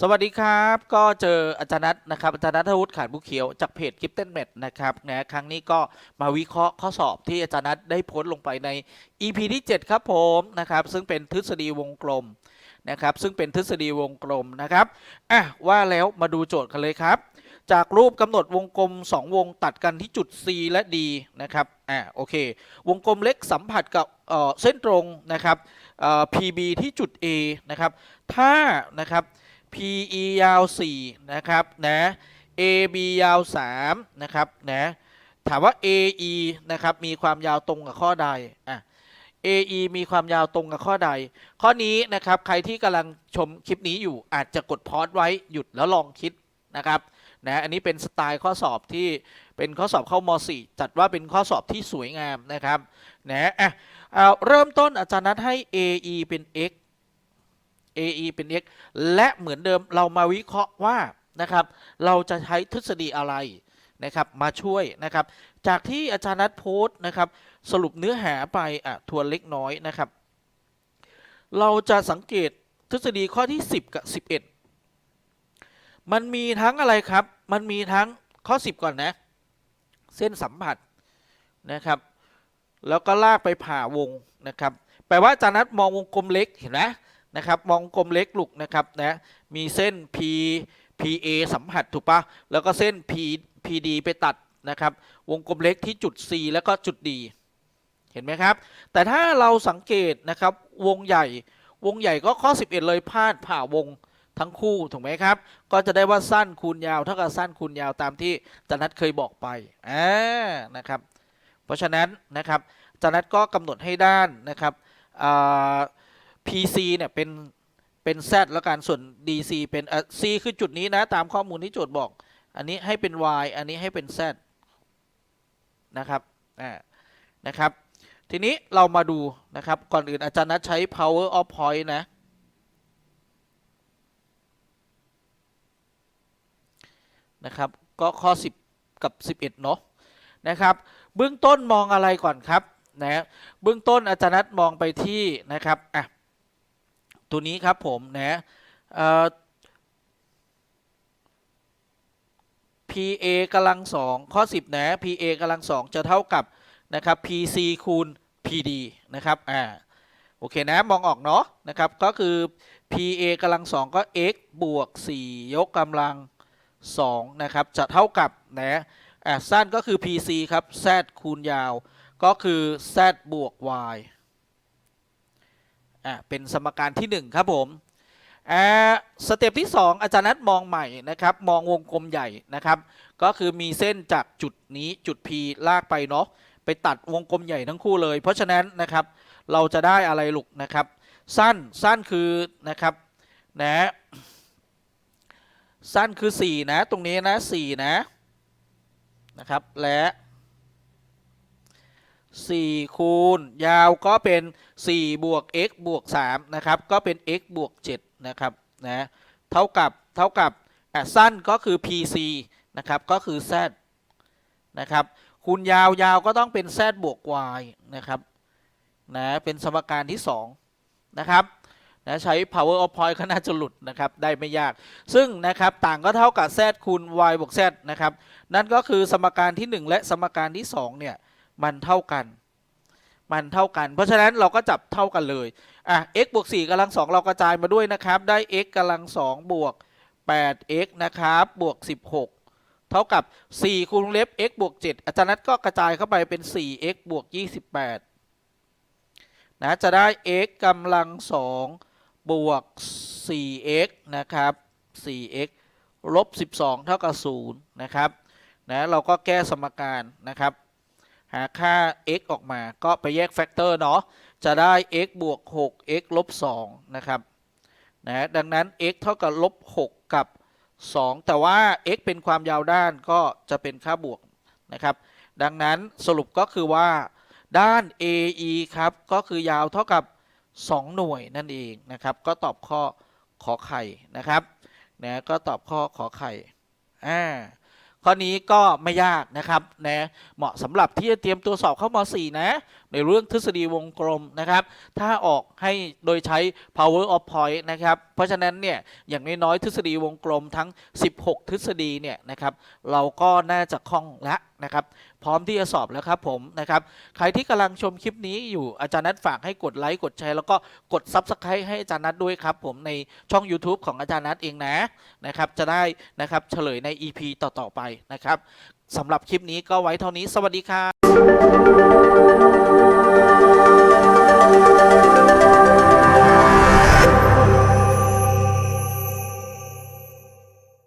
สวัสดีครับ ก็เจออาจารย์นัทนะครับอาจารย์นัทวุฒิขานบุเขียวจากเพจกิฟเต้นเม็ดนะครับนะครั้งนี้ก็มาวิเคราะห์ข้อสอบที่อาจารย์นัทได้โพสต์ลงไปใน EP ที่ 7 ครับผมนะครับ ซึ่งเป็นทฤษฎีวงกลมนะครับ ซึ่งเป็นทฤษฎีวงกลมนะครับอะว่าแล้วมาดูโจทย์กันเลยครับ จากรูปกำหนดวงกลม 2 วงตัดกันที่จุด C และ D นะครับอะโอเค วงกลมเล็กสัมผัสกับเเส้นตรงนะครับ PB ที่จุด A นะครับ ถ้านะครับ PE ยาว 4 นะครับนะ AB ยาว 3 นะครับนะถามว่า AE นะครับมีความยาวตรงกับข้อใดอะ AE มีความยาวตรงกับข้อใด ข้อนี้นะครับใครที่กำลังชมคลิปนี้อยู่อาจจะกดพอสไว้หยุดแล้วลองคิดนะครับนะอันนี้เป็นสไตล์ข้อสอบที่เป็นข้อสอบเข้าม .4 จัดว่าเป็นข้อสอบที่สวยงามนะครับนะอะเอาเริ่มต้นอาจารย์นัดให้ AE เป็น x AE เป็น x และเหมือนเดิมเรามาวิเคราะห์ว่านะครับ เราจะใช้ทฤษฎีอะไรนะครับมาช่วยนะครับ จากที่อาจารย์นัดโพสต์นะครับ สรุปเนื้อหาไปอะทวนเล็กน้อยนะครับ เราจะสังเกตทฤษฎีข้อที่ 10 กับ 11 มันมีทั้งอะไรครับ มันมีทั้งข้อ 10 ก่อนนะ เส้นสัมผัสนะครับ แล้วก็ลากไปผ่าวงนะครับ แปลว่าอาจารย์นัดมองวงกลมเล็กเห็นไหม นะครับมองกลมเล็กลูกนะครับนะมีเส้น P PA สัมผัสถูกปะแล้วก็เส้น P PD ไปตัดนะครับ วงกลมเล็กที่จุด C แล้วก็จุด D เห็นไหมครับ แต่ถ้าเราสังเกตนะครับวงใหญ่ วงใหญ่ก็ข้อ 11 เลยพาดผ่าวงทั้งคู่ถูกไหมครับ ก็จะได้ว่าสั้นคูณยาวเท่ากับสั้นคูณยาวตามที่จารย์นัทเคยบอกไปอ่านะครับ เพราะฉะนั้นนะครับจารย์นัทก็กำหนดให้ด้านนะครับอ่า PC เนี่ยเป็นเป็น Z แล้วกันส่วน DC เป็นอะ C คือจุดนี้นะ ตามข้อมูลที่โจทย์บอก อันนี้ให้เป็น Y อันนี้ให้เป็น Z นะครับอ่านะครับ ทีนี้เรามาดูนะครับ ก่อนอื่นอาจารย์นัดใช้ power of point นะ นะครับ ก็ข้อ 10 กับ 11 เนาะนะครับ เบื้องต้นมองอะไรก่อนครับนะเบื้องต้นอาจารย์นัดมองไปที่นะครับอะ ตัวนี้ครับผมนะเอ่อ PA กำลังสองข้อ 10 นะ PA กำลังสองจะเท่ากับนะครับ PC คูณ PD นะครับอ่าโอเคนะมองออกเนาะนะครับก็คือ PA กำลังสองก็ x บวก 4 ยกกำลัง2นะครับจะเท่ากับนะอ่าสั้นก็คือ PC ครับ z คูณยาวก็คือ z บวก y อ่าเป็นสมการที่1ครับผมอ่าสเต็ปที่ 2 อาจารย์นัดมองใหม่นะครับ มองวงกลมใหญ่นะครับ ก็คือมีเส้นจากจุดนี้จุด P ลากไปเนาะไปตัดวงกลมใหญ่ทั้งคู่เลย เพราะฉะนั้นนะครับเราจะได้อะไรลูกนะครับ สั้นสั้นคือนะครับนะสั้นคือ 4 นะ ตรงนี้นะ 4 นะนะครับและ 4 คูณ ยาวก็เป็น 4 บวก x บวก 3 นะครับ ก็เป็น x บวก 7 นะครับ นะ เท่ากับ เท่ากับสั้นก็คือ pc นะครับ ก็คือ z นะครับ คูณยาวยาวก็ต้องเป็น z บวก y นะครับ นะ เป็นสมการที่ 2 นะครับ นะ ใช้ power of point ก็น่าจะหลุดนะครับ ได้ไม่ยาก ซึ่งนะครับ ต่างก็เท่ากับ z คูณ y บวก z นะครับ นั่นก็คือสมการที่ 1 และสมการที่ 2 เนี่ย มันเท่ากัน มันเท่ากัน เพราะฉะนั้นเราก็จับเท่ากันเลยอะ x บวก4กำลัง2เรากระจายมาด้วยนะครับ ได้ x กำลัง2บวก 8x นะครับ บวก 16 เท่ากับ 4 คูณวงเล็บ x บวก 7 อาจารย์นัทก็กระจายเข้าไปเป็น 4x บวก 28 นะ จะได้ x กำลัง2บวก 4x นะครับ 4x ลบ 12 เท่ากับ 0 นะครับ นะ เราก็แก้สมการนะครับ หาค่า x ออกมา ก็ไปแยกแฟกเตอร์เนาะ จะได้ x บวก 6 x ลบ 2 นะครับ นะ ดังนั้น x เท่ากับลบ 6 กับ 2 แต่ว่า x เป็นความยาวด้านก็จะเป็นค่าบวกนะครับ ดังนั้นสรุปก็คือว่าด้าน AE ครับ ก็คือยาวเท่ากับ 2 หน่วยนั่นเองนะครับ ก็ตอบข้อขอไข่นะครับ นะ ก็ตอบข้อขอไข่ อ่า ข้อนี้ก็ไม่ยากนะครับนะเหมาะสำหรับที่จะเตรียมตัวสอบเข้าม .4 นะในเรื่องทฤษฎีวงกลมนะครับ ถ้าออกให้โดยใช้ power of point นะครับ เพราะฉะนั้นเนี่ยอย่างน้อยๆทฤษฎีวงกลมทั้ง 16 ทฤษฎีเนี่ยนะครับ เราก็น่าจะคล่องแล้วนะครับ พร้อมที่จะสอบแล้วครับผมนะครับ ใครที่กำลังชมคลิปนี้อยู่อาจารย์นัทฝากให้กดไลค์กดแชร์แล้วก็กด Subscribe ให้อาจารย์นัทด้วยครับผมในช่อง YouTube ของอาจารย์นัทเองนะนะครับจะได้นะครับเฉลยใน EP ต่อๆไปนะครับสำหรับคลิปนี้ก็ไว้เท่านี้สวัสดีครับ